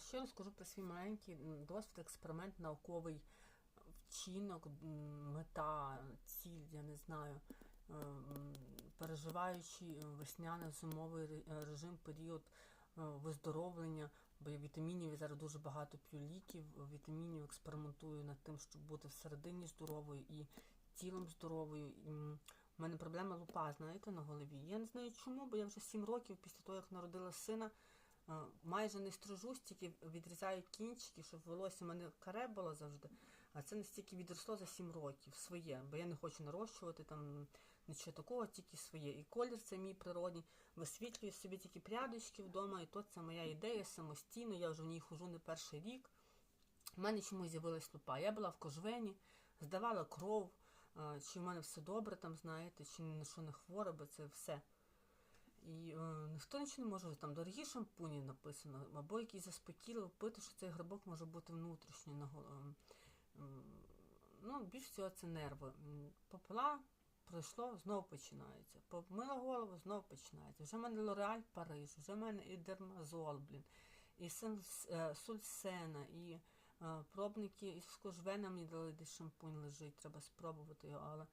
Ще розкажу про свій маленький досвід, експеримент, науковий вчинок, мета, ціль, я не знаю. Е, Переживаючи весняно-зимовий режим, період е, виздоровлення, бо вітамінів я зараз дуже багато п'ю ліків, вітамінів експериментую над тим, щоб бути всередині здоровою і тілом здоровою. У мене проблема лупа, знаєте, на голові. Я не знаю чому, бо я вже 7 років після того, як народила сина, е, майже не стрижусь, тільки відрізаю кінчики, щоб волосся в мене каре було завжди. А це настільки відросло за 7 років своє, бо я не хочу нарощувати там нічого такого, тільки своє. І колір це мій природний. Висвітлюю собі тільки прядочки вдома, і то це моя ідея самостійно. Я вже в ній хожу не перший рік. У мене чомусь з'явилась лупа. Я була в кожвені, здавала кров, чи в мене все добре там, знаєте, чи на що не хвора, бо це все. І е, ніхто нічого не може, там дорогі шампуні написано, або якісь заспокійливо пити, що цей грибок може бути внутрішній на гол- ем, ем, Ну, більш всього це нерви. Попила, пройшло, знову починається. Помила голову, знову починається. Вже в мене Лореаль Париж, вже в мене і дермазол, блін, і е, сульсена, і е, пробники із кожвена мені дали, де шампунь лежить, треба спробувати його, але.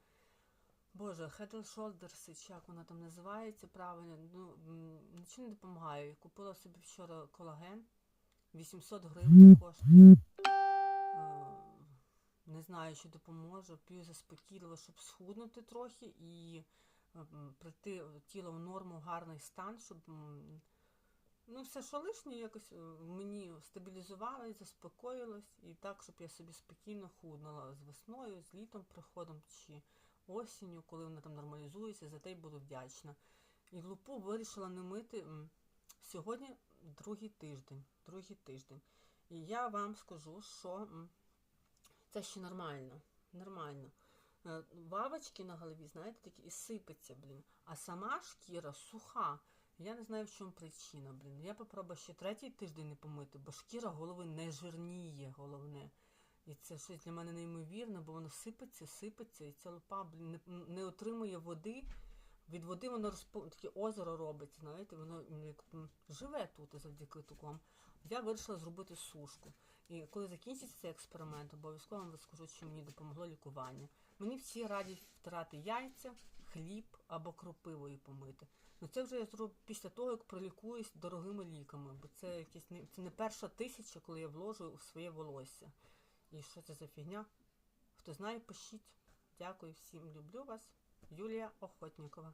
Боже, Head and Shoulders, чи як вона там називається правильно, ну, нічого не допомагає. Я Купила собі вчора колаген, 800 гривень коштує. Е, Не знаю, чи допоможе. П'ю заспокійливо, щоб схуднути трохи і е, прийти тіло в норму, в гарний стан, щоб ну, все, що лишнє, якось е, мені стабілізувалось, заспокоїлось, і так, щоб я собі спокійно худнула з весною, з літом приходом чи осінню, коли вона там нормалізується, за те й буду вдячна. І лупу вирішила не мити сьогодні другий тиждень. Другий тиждень. І я вам скажу, що це ще нормально. Нормально. Е, Вавочки на голові, знаєте, такі і сипеться, блін. А сама шкіра суха. Я не знаю, в чому причина, блін. Я попробую ще третій тиждень не помити, бо шкіра голови не жирніє, головне. І це щось для мене неймовірне, бо воно сипеться, сипеться, і ця лупа, не, не отримує води. Від води воно розпо... таке озеро робить, знаєте, воно як живе тут завдяки такому. Я вирішила зробити сушку. І коли закінчиться цей експеримент, обов'язково вам розкажу, що мені допомогло лікування. Мені всі радять втирати яйця, хліб або кропивою помити. Ну це вже я зроблю після того, як пролікуюсь дорогими ліками, бо це якесь не це не перша тисяча, коли я вложу у своє волосся. І що це за фігня? Хто знає, пишіть. Дякую всім, люблю вас. Юлія Охотнікова.